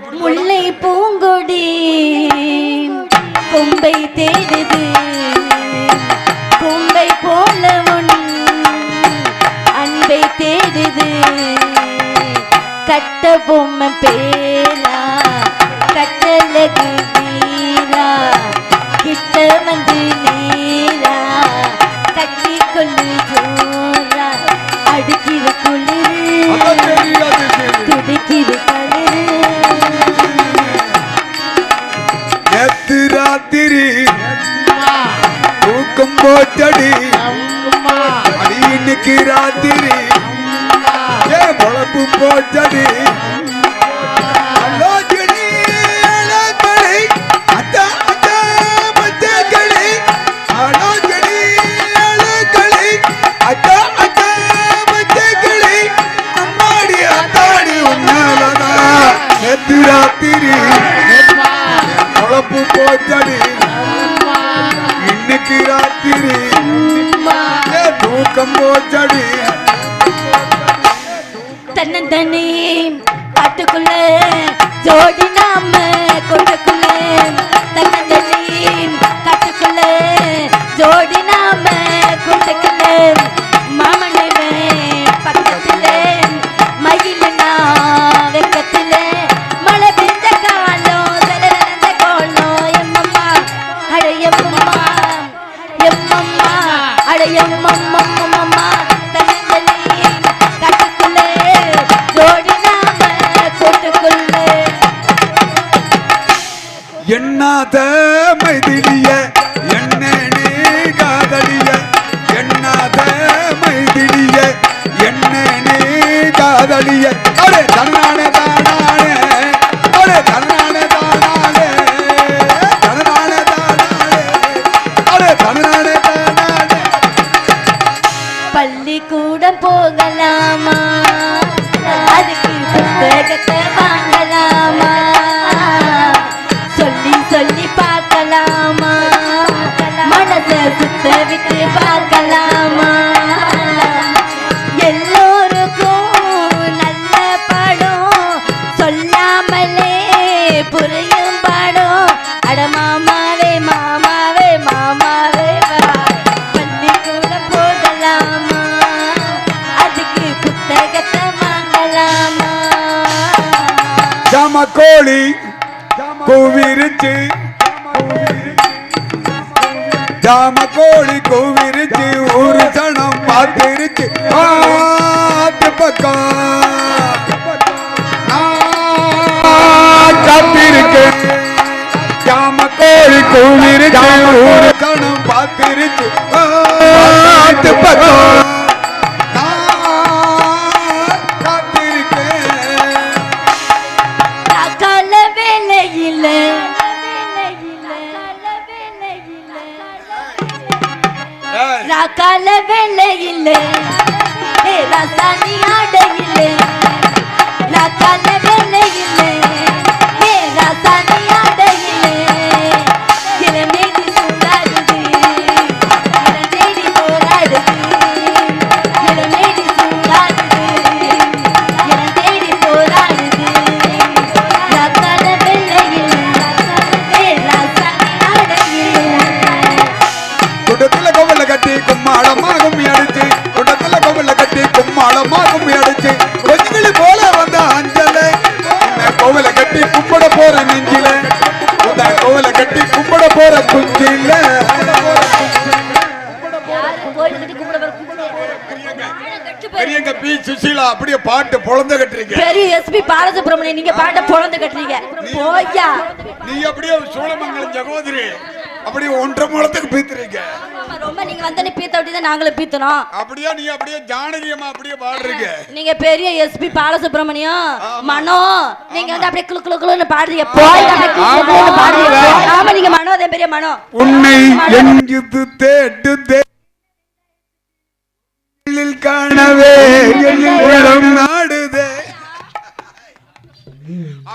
முல்லை பூங்கொடி கொம்பை தேடுது. கொம்பை போல உன் அன்பை தேடுது. கட்ட பொம்மை பேரா கட்டழகு வீரா கிட்ட வந்து இன்னைக்கு ராத்திரி. ஏ பொழப்பு போச்சது போச்சடி எண்ணாத மைதிலிய என்னே காதலிய எண்ணாத மைதிலிய என்னே காதலிய. கோழி கூவிருச்சு. ஜாம கோழி கூவிருச்சு. ஒரு சனம் பார்த்திருச்சு. பார்த்து பக்கம். காத்திருக்கு. ஜாம கோழி கூவிருச்சு. ஒரு சனம் பார்த்திருச்சு. பார்த்து பக்கம். வேலை இல்லை. ராசானி ஆட இல்லை நான் பெரிய எஸ்பி பாலசுப்ரமணியன் நீங்க பாட்ட பிறந்து கட்டுறீங்க. போய்யா. நீ அப்படியே சோழமங்கலம் சகோதரி அப்படியே ஒன்றரை மூலத்துக்கு பீத்துறீங்க. ரொம்ப நீங்க வந்து பீத்த அப்படிதான் நாங்களும் பீத்தணும். அப்படியே நீ அப்படியே ஜானகியமா அப்படியே பாடுறீங்க நீங்க பெரிய எஸ்பி பாலசுப்ரமணியம் மனோ நீங்க வந்து அப்படியே குளு குளு குளுன்னு பாடுறீங்க. போய் பாடுறீங்க. ஆமா நீங்க மனோ அதே பெரிய மனோ. உன்னை எங்கிது தேட்டு தேட்டில் காணவே எண்ணில்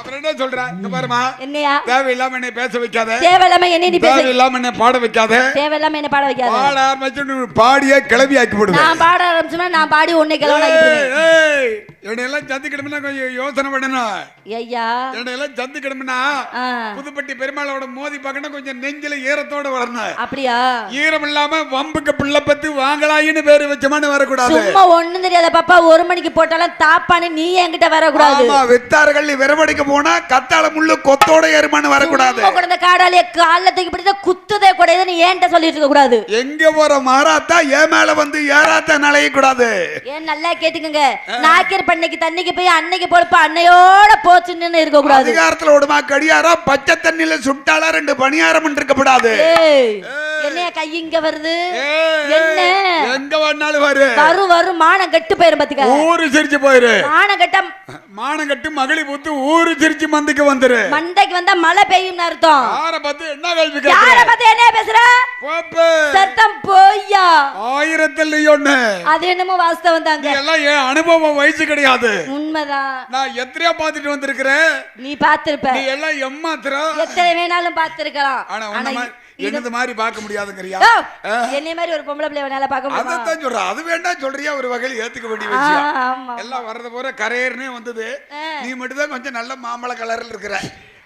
அவர் பேச வைக்காத. தேவையில்லாம என்ன பேச தேவையில்லாம பாட வைக்காத. தேவையில்லாம என்ன பாட வைக்காத. பாடிய கிளவி பாட ஆரம்பிச்சேனா நான் பாடி உன்னை கிளவன ஆக்கி எல்லாம் சந்திக்கணும்னா யோசனை பண்ணணும் எல்லாம் சந்திக்கணும்னா புதுப்பட்டி பெருமாளோட மோதி பார்க்கணும் கொஞ்சம் நெஞ்சில ஈரத்தோட வரணும். அப்படியா? ஈரம் இல்லாம வம்புக்கு பிள்ளை பத்து வாங்கலாயின்னு பேரு வச்சமான்னு வரக்கூடாது. சும்மா ஒண்ணும் தெரியாத பாப்பா ஒரு மணிக்கு போட்டாலும் தாப்பான்னு நீ என்கிட்ட வரக்கூடாது. வித்தார்கள் விரமடிக்க போனா கத்தாழ முள்ளு கொத்தோட ஏறுமான்னு வரக்கூடாது. வந்து காடாலிய கால்ல தூக்கி பிடிச்சா குத்துதே கூடாதுன்னு ஏன்ட்ட சொல்லிட்டு இருக்க கூடாது? எங்க போற மாறாத்தா ஏன் மேல வந்து ஏறாத்தா நலைய கூடாது. ஏன் நல்லா கேட்டுக்கங்க. நாக்கியர் பண்ணைக்கு தண்ணிக்கு போய் அன்னைக்கு பொறுப்பு அன்னையோட போச்சுன்னு இருக்க கூடாது. அதிகாரத்துல விடுமா கடியாரா பச்சை தண்ணியில சுட்டாளா ரெண்டு பணியாரம் இருக்கப்படாது. ஏய் என்னைய கை இங்க வருது? என்ன? எங்க வேணாலும் வரு வரும் வரும் மானம் கெட்டு போயிரும் பாத்துக்க. ஊரு சிரிச்சு போயிரு. மானம் கெட்ட மானம் கட்டு மகளி புத்து ஊரு சிரிச்சு மந்திக்கு வந்துரு. மண்டைக்கு வந்தா மழை பெய்யும்னு அர்த்தம். யார பார்த்து என்ன கேள்வி யார பார்த்து என்ன பேசுற? பாப்பு. சத்தம் போய்யா. ஆயிரத்தில் ஒண்ணு அது என்னமோ வாஸ்தவம் தாங்க. எல்லாம் என் அனுபவம் வயசு கிடையாது. உண்மைதான். நான் எத்தனையோ பார்த்துட்டு வந்திருக்கிறேன். நீ பாத்திருப்ப நீ எல்லாம் எம்மாத்திரம். எத்தனை வேணாலும் பாத்திருக்கலாம் ஆனா என்னது மாதிரி பார்க்க முடியாதுங்கிறியா? என்னை மாதிரி ஒரு பொம்பளை பிள்ளை வேணால பார்க்க அதைத்தான் சொல்றேன். அது வேண்டாம் சொல்றியா? ஒரு வகையில் ஏத்துக்க வேண்டிய விஷயம். எல்லாம் வரது போற கரையர்னே வந்தது. நீ மட்டும் தான் கொஞ்சம் நல்ல மாம்பழ கலர்ல இருக்கிற.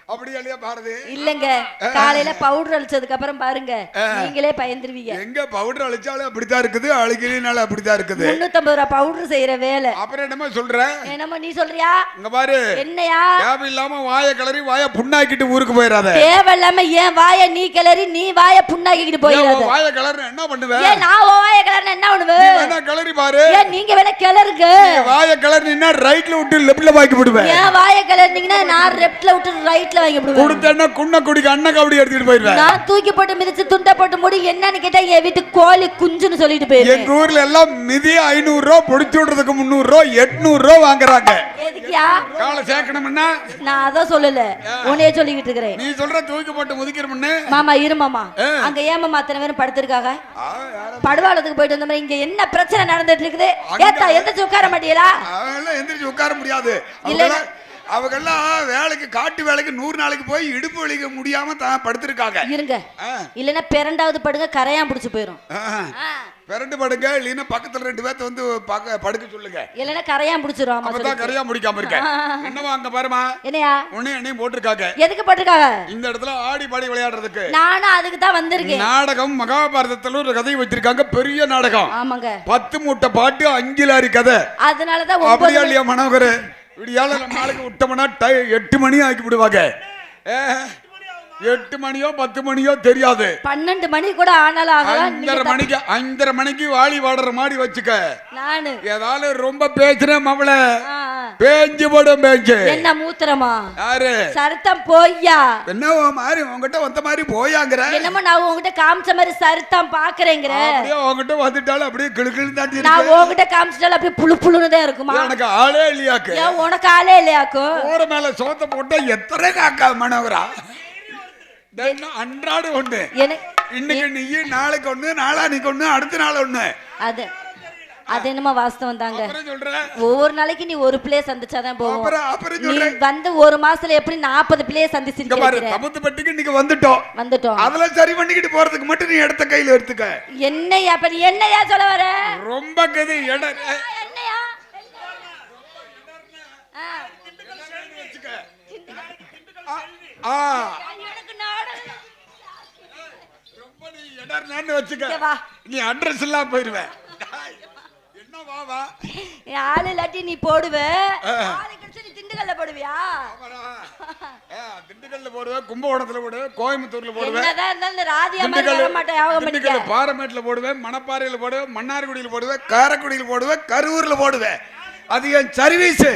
அப்படியா இல்லையா பாரதி? இல்லங்க. காலையில பவுடர் அழிச்சதுக்கு அப்புறம் பாருங்க. நீங்களே பயந்துருவீங்க. எங்க பவுடர் அழிச்சாலும் அப்படித்தான் இருக்குது அழிக்கலினாலும் அப்படித்தான் இருக்குது. முன்னூத்தம்பது ரூபா பவுடர் செய்யற வேலை. அப்புறம் என்னமா சொல்ற? என்னமோ நீ சொல்றியா? இங்க பாரு. என்னையா? தேவையில்லாம வாய கலரி வாய புண்ணாக்கிட்டு ஊருக்கு போயிடாத தேவையில்லாம ஏன் வாய நீ கிளறி நீ வாய புண்ணாக்கிட்டு போயிடாத வாய கலர் என்ன பண்ணுவ? ஏன் நான் வாய கிளறின என்ன பண்ணுவேன் வேணா கலரி பாரு. ஏன் நீங்க வேணா கிளறுங்க. வாய நின்னா ரைட்ல விட்டு லெப்ட்ல வாக்கி விடுவேன் ஏன் வாய கிளறினீங்கன்னா நான் லெஃப்ட்ல விட்டு ரைட்ல வாங்கி விடுவேன் கொடுத்தேன்னா குன்ன குடிக்க அண்ணன் கபடி எடுத்துட்டு போயிருவேன் நான் தூக்கி போட்டு மிதிச்சு துண்டை போட்டு முடி என்னன்னு கேட்டா என் வீட்டு கோழி குஞ்சுன்னு சொல்லிட்டு போயிருவேன் எங்க ஊர்ல எல்லாம் மிதி ஐநூறு ரூபா புடிச்சு விடுறதுக்கு முந்நூறு ரூபா எட்நூறு ரூபா வாங்குறாங்க. எதுக்கியா? காலை சேர்க்கணும்னா? நான் அதான் சொல்லல. உன்னையே சொல்லிக்கிட்டு இருக்கிறேன். நீ சொல்ற தூக்கி போட்டு முதிக்கிறோம்னு மாமா இரு மாமா. அங்க ஏன் மாமா அத்தனை பேரும் படுத்திருக்காங்க? படுவாளத்துக்கு போயிட்டு வந்த மாதிரி இங்க என்ன பிரச்சனை நடந்துட்டு இருக்குது? ஏத்தா எந்திரிச்சு உட்கார மாட்டீங்களா எந்திரிச்சு உட்கார முடியாது. அவங்கெல்லாம் அவங்கெல்லாம் வேலைக்கு காட்டு வேலைக்கு நூறு நாளைக்கு போய் இடுப்பு வலிக்க முடியாம தான் படுத்திருக்காங்க. இருங்க. இல்லைன்னா பிறண்டாவது படுங்க கரையான் பிடிச்சு. ஆ. பிறண்டு படுங்க இல்லைன்னா பக்கத்துல ரெண்டு பேர்த்த வந்து பக்க படுக்க சொல்லுங்க. இல்லைன்னா கரையான் பிடிச்சிரும் அப்பதான். கரையா முடிக்காம இருக்க என்னவா அங்க பாருமா என்னையா? உன்னையும் என்னையும் போட்டிருக்காங்க. எதுக்கு போட்டிருக்காங்க? இந்த இடத்துல ஆடி பாடி விளையாடுறதுக்கு. நானும் அதுக்கு தான் வந்திருக்கேன். நாடகம் மகாபாரதத்துல ஒரு கதை வச்சிருக்காங்க பெரிய நாடகம். ஆமாங்க. பத்து மூட்டை பாட்டு அஞ்சு லாரி கதை அதனாலதான் அப்படியா இல்லையா மனோகர்? விடியால நம்ம நாளைக்கு விட்டோம்னா டை எட்டு மணி ஆக்கி விடுவாங்க. எட்டு மணியோ பத்து மணியோ தெரியாது. பன்னெண்டு மணி கூட ஆனாலும் அஞ்சரை மணிக்கு அஞ்சரை மணிக்கு வாளி வாடுற மாதிரி வச்சுக்க. நானு. ஏதாவது ரொம்ப பேசுறேன் மவள. பேஞ்சு போடும் பேஞ்சு. என்ன மூத்திரமா? யாரு? சருத்தம் போய்யா. என்ன மாதிரி உன்கிட்ட வந்த மாதிரி போயாங்கிற. என்னமோ நான் உங்ககிட்ட காமிச்ச மாதிரி சருத்தம் பாக்குறேங்கிற. அப்படியே உன்கிட்ட வந்துட்டாலும் அப்படியே கிளு கிளு தாண்டி நான் உங்ககிட்ட காமிச்சிட்டாலும் அப்படியே புழு புழுன்னு தான் இருக்குமா? எனக்கு ஆளே இல்லையாக்கு? ஏன் உனக்கு ஆளே இல்லையாக்கும் போற மேல சோத்த போட்டா எத்தனை காக்கா மனோகரா? தினம் அன்றாடு ஒண்ணு. இன்னைக்கு நீ நாளைக்கு ஒண்ணு நாளானிக்கு ஒண்ணு அடுத்த நாள் ஒண்ணு. அது அது என்னமோ வாஸ்தவம் தாங்க. ஒவ்வொரு நாளைக்கு நீ ஒரு பிளே சந்திச்சாதான் அப்புறம் நீ வந்து ஒரு மாசத்துல எப்படி நாற்பது பிளே இங்க பாரு தமுத்துப்பட்டிக்கு இன்னைக்கு வந்துட்டோம். வந்துட்டோம். அதுல சரி பண்ணிக்கிட்டு போறதுக்கு மட்டும் நீ இடத்த கையில எடுத்துக்க. என்னையா அப்ப நீ என்னையா சொல்ல வர? ரொம்ப கது என்னையா ஆ. ரொம்ப நீ வச்சுக்க. வா. நீ அட்ரஸ் எல்லாம் போயிருவேன் ஆளு இல்லாட்டி நீ போடுவ. ஆளு கிடைச்சா நீ திண்டுக்கல்ல போடுவியா? திண்டுக்கல்ல போடுவேன் கும்பகோணத்துல போடுவேன் கோயம்புத்தூர்ல போடுவேன் என்னதான் இருந்தாலும் ராதியா மாதிரி வர மாட்டேன் பண்ணிக்க. பாரமேட்ல போடுவேன் மணப்பாறையில போடுவேன் மன்னார்குடியில போடுவேன் காரைக்குடியில போடுவேன் கரூர்ல போடுவேன் அது என் சர்வீஸ்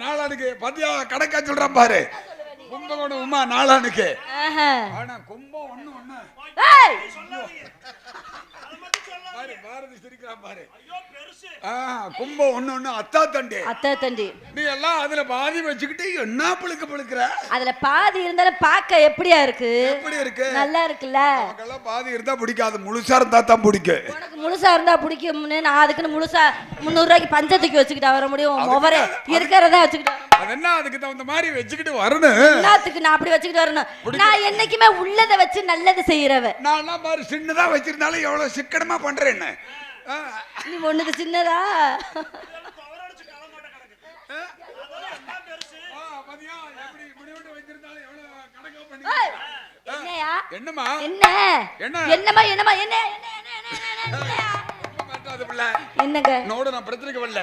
நாளானுக்கு பத்தியா கணக்கா சொல்றான் பாரு. கும்பகோணம் உமா நாளானுக்கு. ஆனா கும்பம் ஒண்ணு ஒண்ணு. ஏய், பாரு பாரதி சிரிக்கிறான் பாரு. ஆ கும்பம் ஒண்ணு ஒண்ணு அத்தா தண்டி. அத்தை தண்டி. நீ எல்லாம் அதுல பாதி வச்சுக்கிட்டு என்ன புழுக்க புழுக்கிற? அதுல பாதி இருந்தாலும் பார்க்க எப்படியா இருக்கு? எப்படி இருக்கு? நல்லா இருக்குல்ல? நமக்கெல்லாம் பாதி இருந்தா பிடிக்காது. முழுசா இருந்தா தான் பிடிக்கும் உனக்கு முழுசா இருந்தா பிடிக்கும்னு நான் அதுக்குன்னு முழுசா முந்நூறு ரூபாய்க்கு பஞ்சத்துக்கு வச்சுக்கிட்டா வர முடியும்? முவரே இருக்கிறதா வச்சுக்கிட்டா? அது என்ன? அதுக்கு தகுந்த மாதிரி வச்சுக்கிட்டு வரணும். எல்லாத்துக்கு நான் அப்படி வச்சுக்கிட்டு வரணும்? நான் என்னைக்குமே உள்ளதை வச்சு நல்லது செய்யறவ நான் பாரு சின்னதா வச்சிருந்தாலும் எவ்வளவு சிக்கனமா பண்றேன்னு ஆ, நீ ஒண்ணுக்கு சின்னதா என்னம்மா என்ன என்ன? என்னம்மா என்னம்மா என்ன. என்னங்க நோடு நான் பிரச்சனைக்கு வரல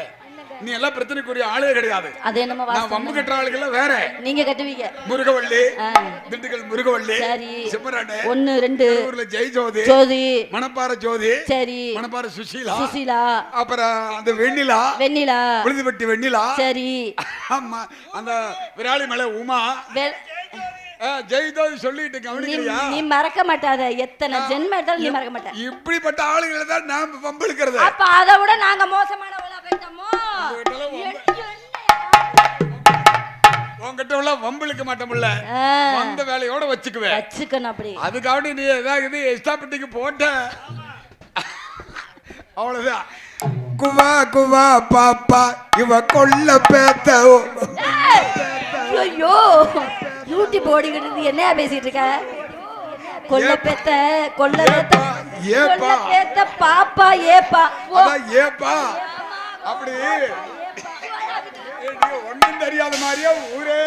நீ எல்லாம் பிரச்சனைக்குரிய ஆளே கிடையாது. அது என்னம்மா நான் வம்பு கட்டுற ஆளுகள்லாம் வேற. நீங்க கட்டுவீங்க. முருகவள்ளி. திண்டுக்கல் முருகவள்ளி சரி. சிம்மராணு ஒண்ணு ரெண்டு. ஊர்ல ஜெய் ஜோதி. ஜோதி மணப்பாறை ஜோதி சரி. மணப்பாறை சுசீலா சுசீலா அப்புறம் அந்த வெண்ணிலா வெண்ணிலா. உழுதுபட்டி வெண்ணிலா. சரி. ஆமா அந்த விராலி மலை உமா. வெ- ஆ, ஜெய் ஜோதி சொல்லிட்டு கவனிக்கிறியா? நீ மறக்க மாட்டாத. எத்தனை எடுத்தாலும் நீ மறக்க மாட்ட. இப்படிப்பட்ட ஆளுகளை தான் நான் வம்பெழுக்கிறது அப்ப அதை விட நாங்க மோசமானவளா போயிட்டோமோ? உன்கிட்ட எல்லாம் வம்பெழுக்க மாட்டோம்ல வந்த வேலையோட வச்சுக்குவேன். வச்சுக்கணும் அப்படி. அதுக்காக நீ ஏதாவது எக்ஸ்ட்ரா பெட்டிக்கு போட்ட. அவ்வளவுதான். குவா குவா பாப்பா இவ கொல்ல பேத்த ஐயோ யூடியூப் ஓடிக்கிட்டு என்னையா பேசிட்டு இருக்க? கொல்ல பெத்த கொல்ல பெத்த ஏப்பா, பெத்த பாப்பா ஏப்பா. ஏப்பா. அப்படி. ஒண்ணும் தெரியாத மாதிரியே ஊரே?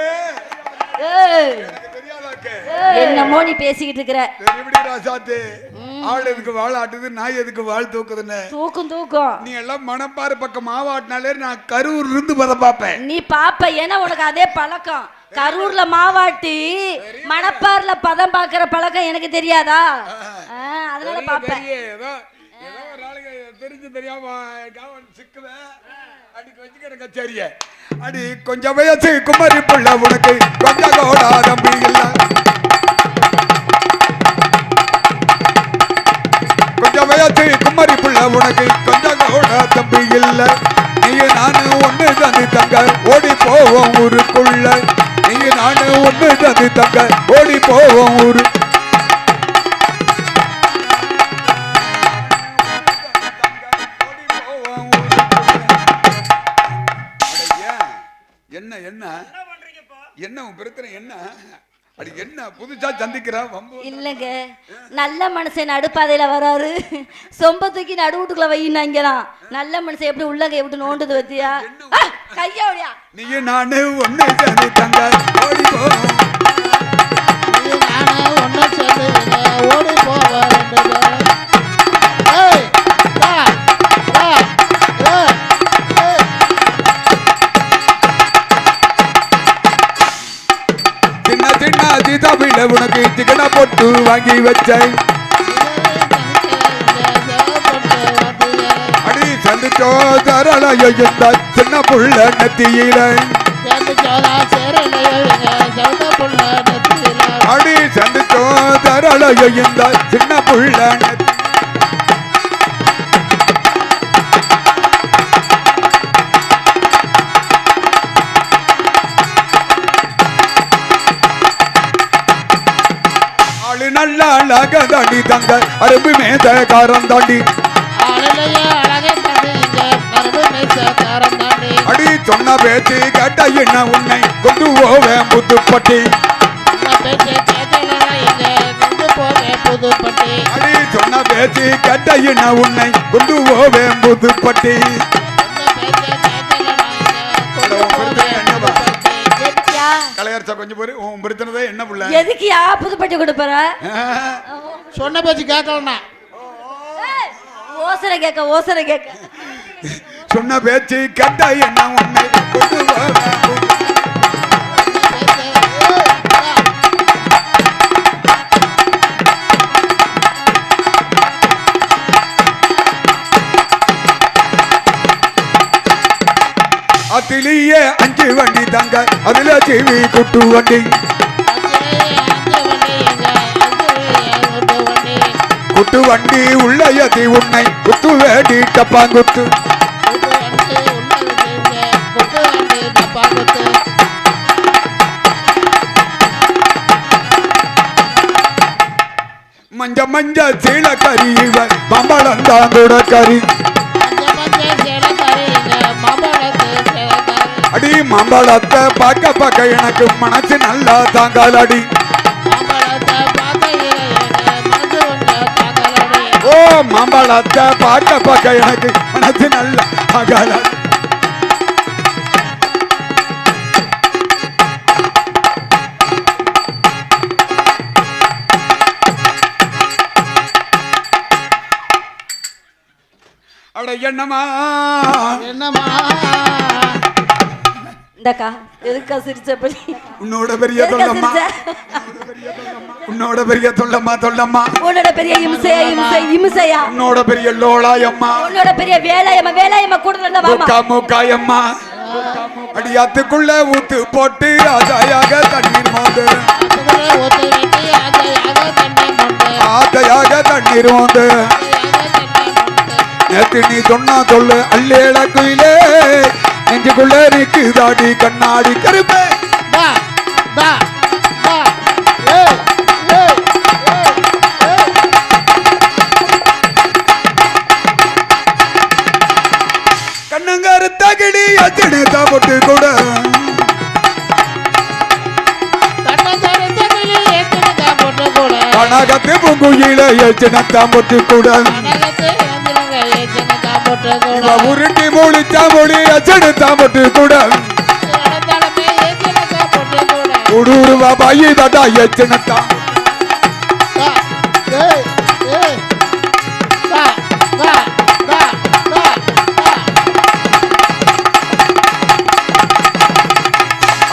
ஏய், எனக்கு தெரியாதாக்கு என்னமோ நீ பேசிக்கிட்டு இருக்கிற. எப்படி ராசாத்து ஆள் எதுக்கு வாழ ஆட்டுது நாய் எதுக்கு வாழ் தூக்குதுன்னு. தூக்கும் தூக்கும். நீ எல்லாம் மணப்பாறு பக்கம் மாவாட்டினாலே நான் கரூர் இருந்து வர பார்ப்பேன். நீ பாப்ப ஏன்னா உனக்கு அதே பழக்கம். கரூர்ல மாவாட்டி மணப்பாறுல பதம் பாக்குற பழக்கம் எனக்கு தெரியாதா? அதனால பாப்பேன் பெரிய, ஏதோ ஏதோ ஒரு தெரிஞ்சு தெரியாம சிக்கல அடிக்கு வச்சுக்கிற கச்சேரிய அடி கொஞ்சம் வயசு குமரி புள்ள உனக்கு. கொஞ்சம் கோடா தம்பி இல்ல. கொஞ்சம் வயசு குமரி புள்ள உனக்கு. கொஞ்சம் கோடா தம்பி இல்ல. நீ நானு ஒண்ணு தந்து தங்க. ஓடி போவோம் ஊருக்குள்ள. நீ நானு ஒண்ணு தந்து தங்க. ஓடி போவோம் ஊரு என்ன? என்ன என்ன உன் பிரச்சனை என்ன? அடி என்ன புதுசா சந்திக்கிறா? வம்பு இல்லைங்க. நல்ல மனுஷன் நடுப்பாதையில வராரு. சொம்ப தூக்கி நடு வீட்டுக்குள்ள வையினாங்களாம் நல்ல மனுஷன் எப்படி உள்ளங்க எப்படி நோண்டுது வத்தியா ஆ, கையா அப்படியா நீ நானு ஒண்ணு தந்து தங்க ஓடி நீ நானே ஒண்ணு சேர்ந்துங்க வாங்கி வச்சேன். அடி சந்திச்சோ தரலையோ இந்த சின்ன புள்ள நத்தியில. அடி சந்திச்சோ தரலையோ இந்த சின்ன புள்ள அழக தாண்டி தங்க அரும்பு மேத காரம் தாண்டி. அடி சொன்ன பேச்சு கேட்ட என்ன உன்னை கொண்டு போவேன் புதுப்பட்டி. அடி சொன்ன பேச்சு கேட்ட என்ன உன்னை கொண்டு போவேன் புத்துப்பட்டி கலையரசா கொஞ்சம் பேரு உன் பிரச்சனை என்ன புள்ள? எதுக்கியா புதுப்பட்டி கொடுப்பற சொன்ன பேச்சு கேட்கலண்ணா ஓசனை கேட்க ஓசனை கேட்க. சொன்ன பேச்சு கேட்ட என்ன உன்னை கொண்டு போவேன் வண்டி தங்க அதுல ஜீவி குட்டு வண்டி. குட்டு வண்டி உள்ள எதி உன்னை குத்து வேடி டப்பாங்குத்து. மஞ்ச மஞ்ச சீல கறி இவ பம்பளம் தான் கூட கறி அடி மம்பளத்தை பார்க்க பார்க்க எனக்கு மனசு நல்லா தாங்காலடி. ஓ மாம்பழத்தை பார்க்க பார்க்க எனக்கு மனசு நல்லா தாங்காலடி. என்னமா என்னமா இந்தக்கா எதுக்கா சிரிச்சப்படி உன்னோட பெரிய தொல்லம்மா? உன்னோட பெரிய தொல்லம்மா தொல்லம்மா. உன்னோட பெரிய இம்சையா இம்சை இம்சையா? உன்னோட பெரிய லோளாயம்மா உன்னோட பெரிய வேலையம்மா வேலையம்மா கூட இருந்தா வாமா முக்கா முக்காயம்மா அடியாத்துக்குள்ள ஊத்து போட்டு ஆதாயாக தண்ணீர் மொண்டு ஆதையாக தண்ணீர் மொண்டு நேத்து நீ சொன்னா சொல்லு அல்லேல குயிலே. நெஞ்சுக்குள்ள நிக்குதாடி கண்ணாடி கருப்பே. பா பா பா. ஏய் ஏய் கண்ணங்காரு தகிடி அச்சனை போட்டு கூட. கனகத்து பூங்குயில எச்சனை போட்டு கூட. உருட்டி மூழிச்சா மொழி அச்சனை போட்டு கூட. உடுருவா பாயி தாட்டா எச்சனத்தா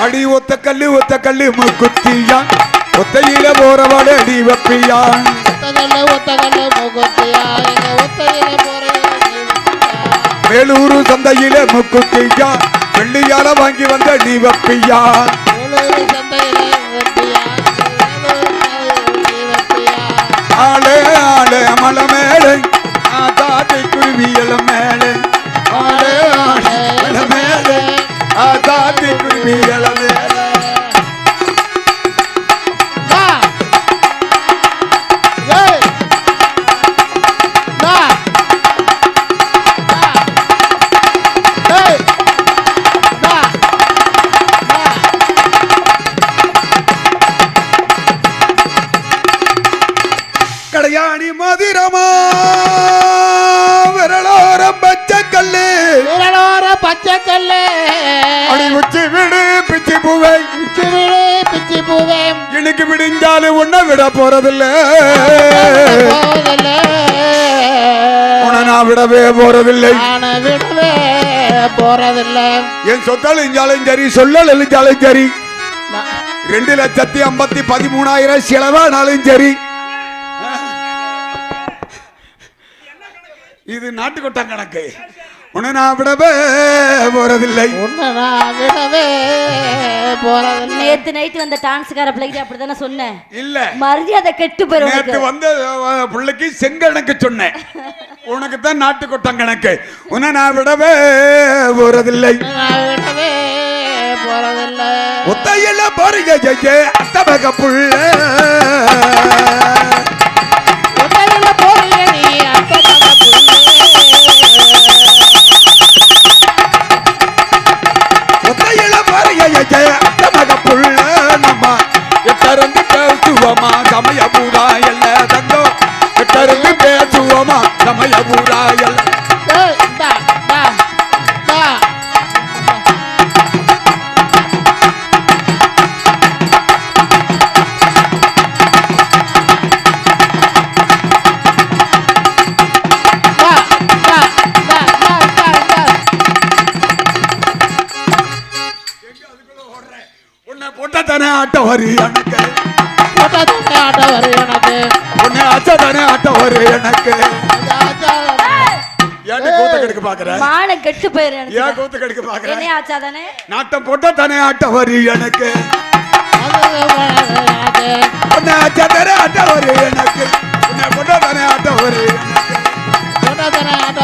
அடி ஒத்த கல்லு ஒத்த கல்லு முக்குத்தியா. ஒத்தையில போறவாடு அடி வப்பியா. ஒத்தகல்ல ஒத்தகல்ல முகத்தியா எங்க ஒத்தையில போறேன் வேலூரு சந்தையில முக்குத்தியா வெள்ளியால வாங்கி வந்த நீ வப்பியா? ஆளே ஆளே மலை மேலே ஆதாத்தை குருவியல மேலே. ஆளே ஆளே மலை மேலே ஆதாத்தை குருவியல இழுக்கு விடிஞ்சாலும் உன்னை விட போறதில்ல. உன்னை நான் விடவே போறதில்லை. விடவே போறதில்லை. என் சொத்தால் இஞ்சாலும் சரி சொல்லல் இழிஞ்சாலும் சரி. ரெண்டு லட்சத்தி ஐம்பத்தி பதிமூணாயிரம் செலவானாலும் சரி. இது நாட்டுக்கொட்டம் கணக்கு. உன்னை நான் விடவே போறதில்லை. உன்னை நான் விடவே போறதில்லை. நேத்து நைட்டு வந்த டான்ஸ்கார பிள்ளைகிட்ட அப்படித்தானே சொன்னேன். இல்ல. மரியாதை கெட்டு போயிரும் நேத்து. வந்த பிள்ளைக்கு செங்கணக்கு சொன்னேன். உனக்கு தான் நாட்டுக்கொட்டம் கணக்கு. உன்னை நான் விடவே போறதில்லை. ஒத்தையில பாருங்க அத்தபக புள்ள கூத்த கெடுக்க பாக்குற கெட்டு போயிரும் ஏன் எனக்கு. கூத்த கெடுக்க பாக்குற என்னைய ஆச்சாதானே? நாட்டம் போட்ட தானே ஆட்ட வரு எனக்கு. அது எனக்கு உன்னை அச்ச தானே ஆட்ட வரு எனக்கு. உன்னை போட்ட தானே ஆட்ட வரு எனக்கு. போட்டா தண்ணி ஆட்ட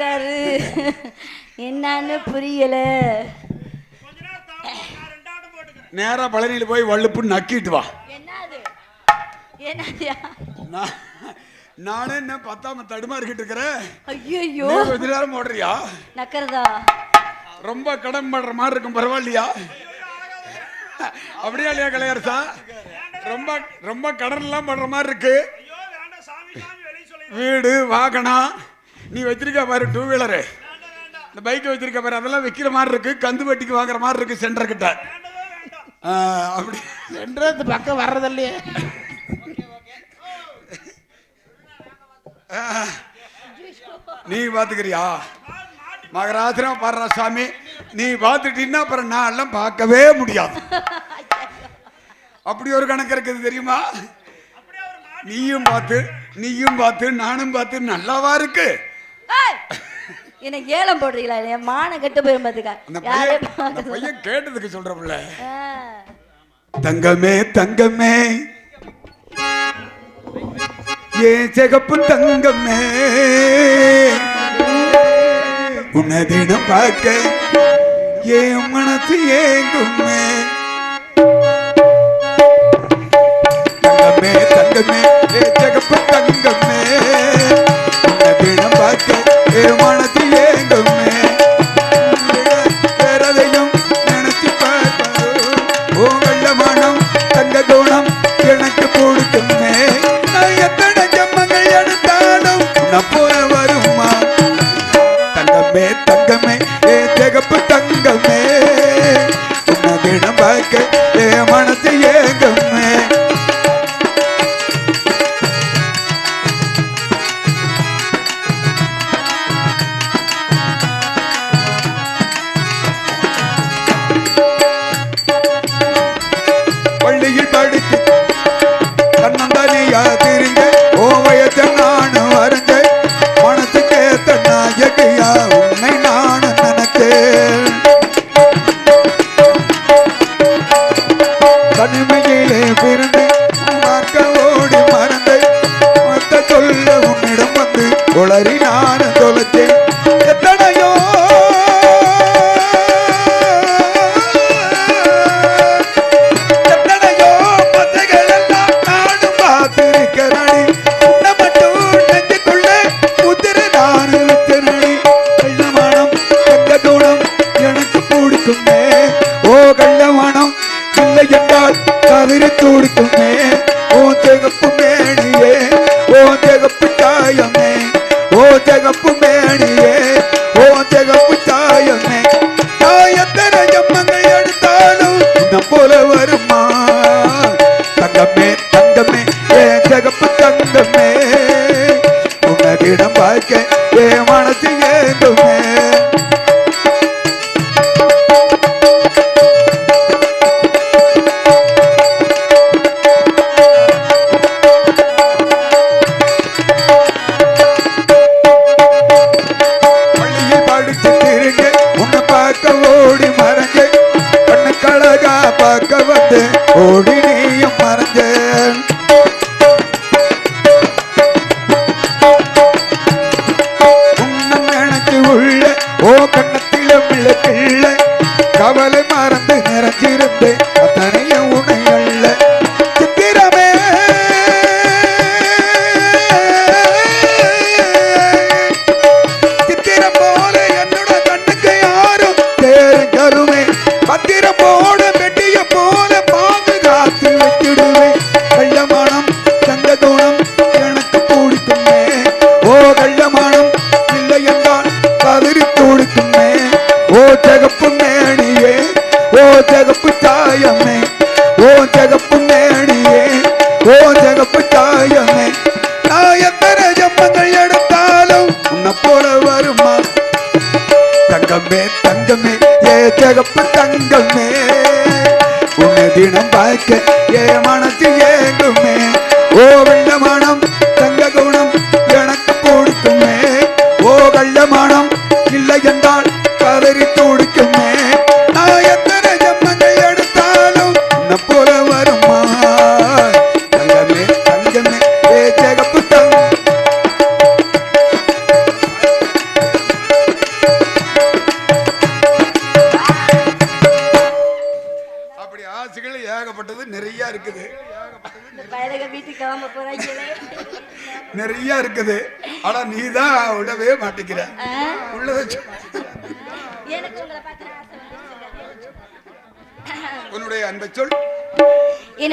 செய்யறாரு என்னன்னு புரியல. நேரா பழனியில் போய் வள்ளுப்பு நக்கிட்டு வா. என்னது? என்னதுயா நான் என்ன பத்தாம தடுமாறிக்கிட்டு இருக்கிறேன்? ஐயோ கொஞ்ச நேரம் ஓடுறியா? நக்கறதா? ரொம்ப கடன் பண்ற மாதிரி இருக்கும் பரவாயில்லையா? அப்படியா இல்லையா கலையரசா? ரொம்ப ரொம்ப கடன் எல்லாம் பண்ற மாதிரி இருக்கு. வீடு வாகனம். நீ வச்சிருக்க பாரு டூ வீலரு இந்த பைக்கை வச்சிருக்க பாரு அதெல்லாம் விற்கிற மாதிரி இருக்கு கந்து வட்டிக்கு வாங்குற மாதிரி இருக்கு சென்டர் கிட்ட. அப்படி. சென்றது பக்கம் வர்றதில்லையே. நீ பாத்துக்கிறியா? மகராசிரமா பாடுறா சாமி. நீ பார்த்துட்டீங்கன்னா அப்புறம் நான் எல்லாம் பார்க்கவே முடியாது. அப்படி ஒரு கணக்கு இருக்குது தெரியுமா? நீயும் பார்த்து நீயும் பார்த்து நானும் பார்த்து நல்லாவா இருக்கு? எனக்கு ஏலம் போடுறீங்களா? என் மான கெட்டு பையன் கேட்டதுக்கு சொல்றப்புல ஆ. தங்கமே தங்கமே. ஏ சிகப்பு தங்கமே. உன்னதினம் பார்க்க ஏன் மனசு ஏங்குமே. தங்கமே தங்கமே. ஏ சிகப்பு தங்கமே. பார்க்க ஓ தகப்பு தாயமே ஓ தகப்பு மேனியே கவலை மறந்து நிறைஞ்சிருந்தேன்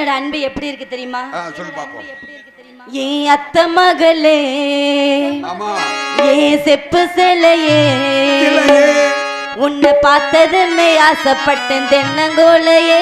என்னோட அன்பு எப்படி இருக்கு தெரியுமா? ஆ, சொல் பாப்போம். என் அத்த மகளே ஏன் செப்பு சிலையே. உன்னை பார்த்ததுமே ஆசைப்பட்டேன் தென்னங்கோலையே.